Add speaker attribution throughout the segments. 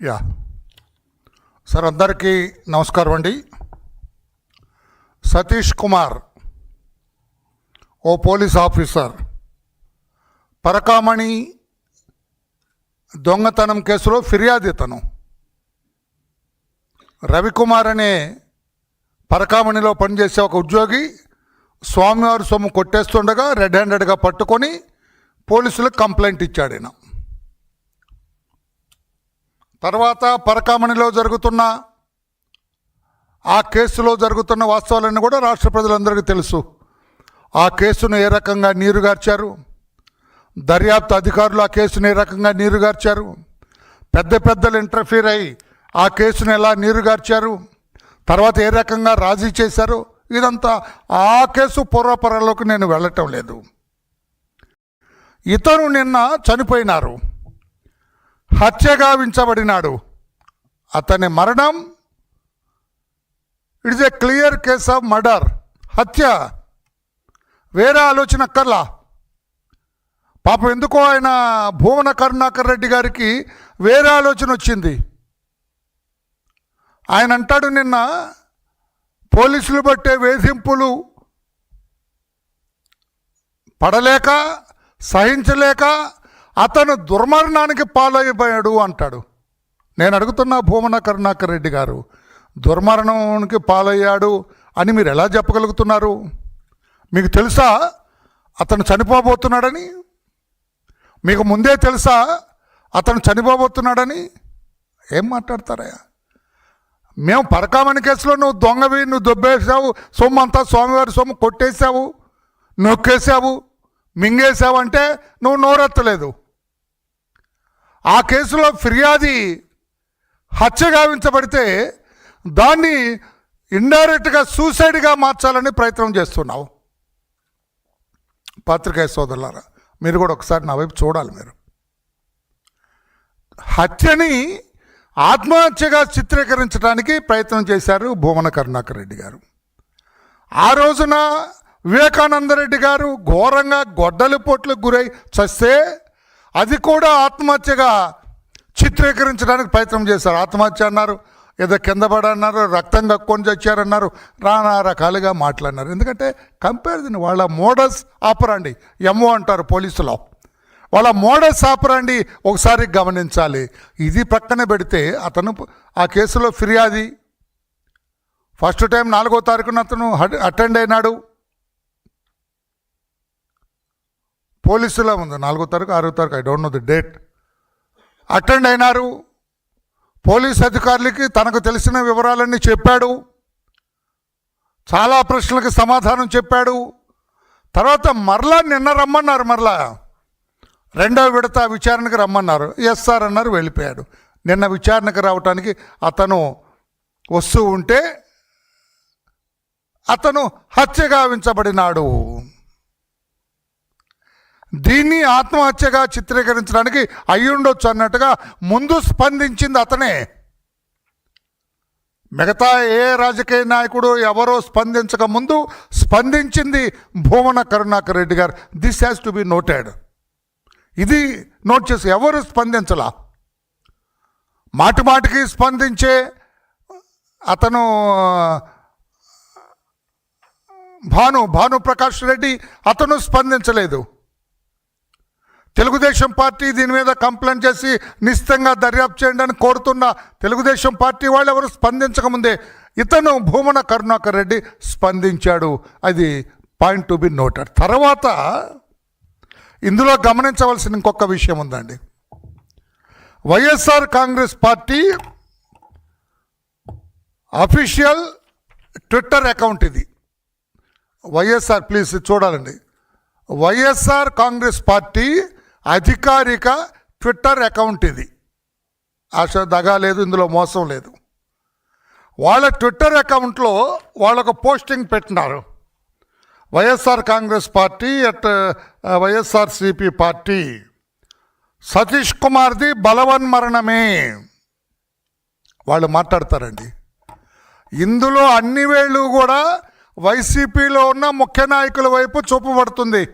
Speaker 1: Yeah. Sir అందరికీ నమస్కారం అండి. సతీష్ కుమార్ ఓ పోలీస్ ఆఫీసర్. పరకామణి దొంగతనం కేసులో ఫిర్యాదు ఇతను రవికుమార్ అనే పరకామణిలో పనిచేసే ఒక ఉద్యోగి స్వామివారి సొమ్ము కొట్టేస్తుండగా రెడ్ హ్యాండెడ్గా పట్టుకొని పోలీసులకు కంప్లైంట్ ఇచ్చాడు ఈయన. తర్వాత పరకామణిలో జరుగుతున్న ఆ కేసులో జరుగుతున్న వాస్తవాలన్నీ కూడా రాష్ట్ర ప్రజలందరికీ తెలుసు. ఆ కేసును ఏ రకంగా నీరుగార్చారు దర్యాప్తు అధికారులు ఆ కేసును ఏ రకంగా నీరుగార్చారు పెద్ద పెద్దలు ఇంటర్ఫీర్ అయి ఆ కేసును ఎలా నీరుగార్చారు తర్వాత ఏ రకంగా రాజీ చేశారు? ఇదంతా ఆ కేసు పూర్వపరాల్లోకి నేను వెళ్ళటం లేదు. ఇతను నిన్న చనిపోయినారు. హత్యగా వించబడినాడు అతని మరణం it is a clear case of murder హత్య. వేరే ఆలోచన అక్కర్లా. పాపం ఎందుకో ఆయన భువన కరుణాకర్ రెడ్డి గారికి వేరే ఆలోచన వచ్చింది. ఆయన అంటాడు నిన్న పోలీసులు బట్టే వేధింపులు పడలేక సహించలేక అతను దుర్మరణానికి పాలైపోయాడు అంటాడు. నేను అడుగుతున్నా భూమన కరుణాకర్ రెడ్డి గారు దుర్మరణానికి పాలయ్యాడు అని మీరు ఎలా చెప్పగలుగుతున్నారు? మీకు తెలుసా అతను చనిపోబోతున్నాడని? మీకు ముందే తెలుసా అతను చనిపోబోతున్నాడని? ఏం మాట్లాడతారయ్యా? మేము పరకామణి కేసులో నువ్వు దొంగవి నువ్వు దొబ్బేసావు సొమ్ము అంతా స్వామివారి సొమ్ము కొట్టేశావు నొక్కేసావు మింగేసావు అంటే నువ్వు నోరెత్తలేదు. ఆ కేసులో ఫిర్యాది హత్య గావించబడితే దాన్ని ఇండైరెక్ట్గా సూసైడ్గా మార్చాలని ప్రయత్నం చేస్తున్నావు. పాత్రికేయ సోదరులారా మీరు కూడా ఒకసారి నా వైపు చూడాలి మీరు. హత్యని ఆత్మహత్యగా చిత్రీకరించడానికి ప్రయత్నం చేశారు భువన కరుణాకర్ రెడ్డి గారు. ఆ రోజున వివేకానంద రెడ్డి గారు ఘోరంగా గొడ్డలి పోట్లకు గురై చస్తే అది కూడా ఆత్మహత్యగా చిత్రీకరించడానికి ప్రయత్నం చేశారు. ఆత్మహత్య అన్నారు ఏదో కింద పడన్నారు రక్తం కక్కొని చచ్చారన్నారు నానా రకాలుగా మాట్లాడినారు. ఎందుకంటే కంపారిజన్ వాళ్ళ మోడల్స్ ఆపరండి ఎంఓ అంటారు పోలీసులో. వాళ్ళ మోడల్స్ ఆపరండి ఒకసారి గమనించాలి. ఇది పక్కన పెడితే అతను ఆ కేసులో ఫిర్యాది. ఫస్ట్ టైం నాలుగో తారీఖున అతను అటెండ్ అయినాడు. పోలీసులో ఉంది. నాలుగో తారీఖు ఆరో తారీఖు I don't know the date. Attend అయినారు. పోలీస్ అధికారులకి తనకు తెలిసిన వివరాలన్నీ చెప్పాడు. చాలా ప్రశ్నలకు సమాధానం చెప్పాడు. తర్వాత మరలా నిన్న రమ్మన్నారు మరలా. రెండో విడత విచారణకు రమ్మన్నారు. ఎస్ సార్ అన్నారు వెళ్ళిపోయాడు. నిన్న విచారణకు రావటానికి అతను వస్తూ ఉంటే అతను హత్య గావించబడినాడు. దీన్ని ఆత్మహత్యగా చిత్రీకరించడానికి అయ్యుండొచ్చు అన్నట్టుగా ముందు స్పందించింది అతనే. మిగతా ఏ రాజకీయ నాయకుడు ఎవరో స్పందించక ముందు స్పందించింది భూమన కరుణాకర్ రెడ్డి గారు. This has to be noted. ఇది నోట్ చేసి ఎవరు స్పందించలా? మాటి మాటికి స్పందించే అతను భాను భాను ప్రకాష్ రెడ్డి అతను స్పందించలేదు. తెలుగుదేశం పార్టీ దీని మీద కంప్లైంట్ చేసి నిశ్చితంగా దర్యాప్తు చేయండి అని కోరుతున్న. తెలుగుదేశం పార్టీ వాళ్ళు ఎవరు స్పందించకముందే ఇతను భూమన కరుణాకర్ రెడ్డి స్పందించాడు. అది పాయింట్ టు బి నోటెడ్. తర్వాత ఇందులో గమనించవలసిన ఇంకొక విషయం ఉందండి. YSR Congress party official Twitter account ఇది. వైఎస్ఆర్ ప్లీజ్ ఇది చూడాలండి. వైఎస్ఆర్ కాంగ్రెస్ పార్టీ అధికారిక ట్విట్టర్ అకౌంట్ ఇది. ఆశ దగా లేదు ఇందులో మోసం లేదు. వాళ్ళ ట్విట్టర్ అకౌంట్లో వాళ్ళొక పోస్టింగ్ పెట్టినారు. YSR Congress party at YSRCP party. Satish కుమార్ది బలవన్మరణమే వాళ్ళు మాట్లాడతారండి. ఇందులో అన్ని వేళ్ళు కూడా వైసీపీలో ఉన్న ముఖ్య నాయకుల వైపు చూపబడుతుంది.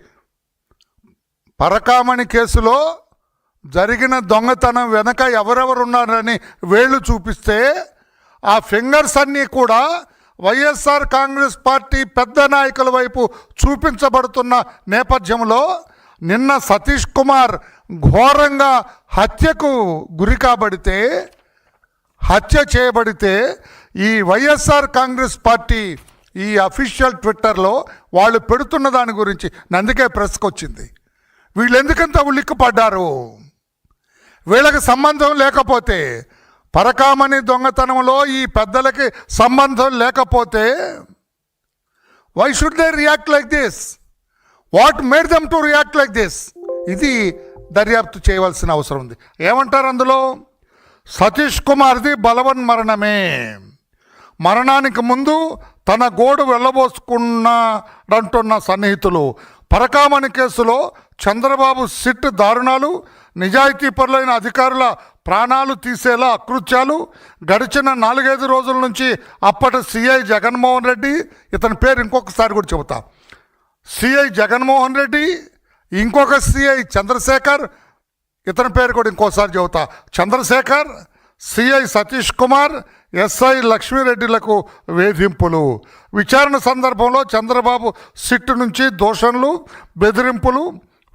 Speaker 1: పరకామణి కేసులో జరిగిన దొంగతనం వెనక ఎవరెవరు ఉన్నారని వేళ్ళు చూపిస్తే ఆ ఫింగర్స్ అన్నీ కూడా వైఎస్ఆర్ కాంగ్రెస్ పార్టీ పెద్ద నాయకుల వైపు చూపించబడుతున్న నేపథ్యంలో నిన్న సతీష్ కుమార్ ఘోరంగా హత్యకు గురి కాబడితే హత్య చేయబడితే ఈ వైఎస్ఆర్ కాంగ్రెస్ పార్టీ ఈ అఫీషియల్ ట్విట్టర్లో వాళ్ళు పెడుతున్న దాని గురించి అందుకే ప్రెస్కి వచ్చింది వీళ్ళు ఎందుకంత ఉలిక్కి పడ్డారు వీళ్ళకి సంబంధం లేకపోతే పరకామణి దొంగతనంలో ఈ పెద్దలకి సంబంధం లేకపోతే why should they react like this what made them to react like this ఇది దర్యాప్తు చేయవలసిన అవసరం ఉంది. ఏమంటారు అందులో? సతీష్ కుమార్ది బలవన్ మరణమే. మరణానికి ముందు తన గోడు వెళ్ళబోసుకున్నాడంటున్న సన్నిహితులు. పరకామణి కేసులో చంద్రబాబు సిట్ దారుణాలు నిజాయితీపరులైన అధికారుల ప్రాణాలు తీసేలా అకృత్యాలు గడిచిన నాలుగైదు రోజుల నుంచి అప్పటి సిఐ జగన్మోహన్ రెడ్డి ఇతని పేరు ఇంకొకసారి కూడా చెబుతా. సిఐ జగన్మోహన్ రెడ్డి ఇంకొక సిఐ చంద్రశేఖర్ ఇతని పేరు కూడా ఇంకోసారి చెబుతా. చంద్రశేఖర్ సిఐ సతీష్ కుమార్ ఎస్ఐ లక్ష్మీరెడ్డిలకు వేధింపులు. విచారణ సందర్భంలో చంద్రబాబు సిట్టు నుంచి దోషణలు బెదిరింపులు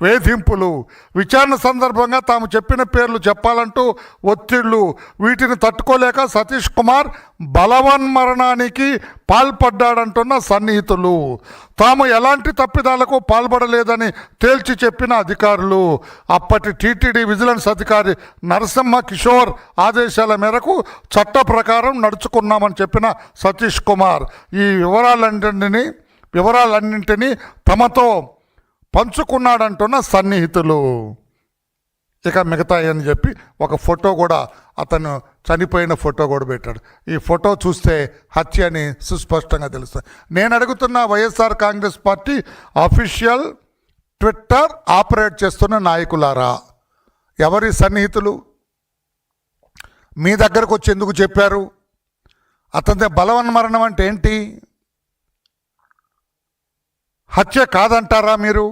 Speaker 1: వేధింపులు. విచారణ సందర్భంగా తాము చెప్పిన పేర్లు చెప్పాలంటూ ఒత్తిళ్ళు. వీటిని తట్టుకోలేక సతీష్ కుమార్ బలవన్మరణానికి పాల్పడ్డాడంటున్న సన్నిహితులు. తాము ఎలాంటి తప్పిదాలకు పాల్పడలేదని తేల్చి చెప్పిన అధికారులు. అప్పటి టీటీడీ విజిలెన్స్ అధికారి నరసింహ కిషోర్ ఆదేశాల మేరకు చట్ట ప్రకారం నడుచుకున్నామని చెప్పిన సతీష్ కుమార్ ఈ వివరాలన్నింటినీ వివరాలన్నింటినీ తమతో పంచుకున్నాడంటున్న సన్నిహితులు. ఇక మిగతా అని చెప్పి ఒక ఫోటో కూడా అతను చనిపోయిన ఫోటో కూడా పెట్టాడు. ఈ ఫోటో చూస్తే హత్య అని సుస్పష్టంగా తెలుస్తుంది. నేను అడుగుతున్న YSR Congress party official Twitter operate చేస్తున్న నాయకులారా? ఎవరి సన్నిహితులు? మీ దగ్గరకు వచ్చి ఎందుకు చెప్పారు? అతని బలవన్మరణం అంటే ఏంటి? హత్య కాదంటారా మీరు?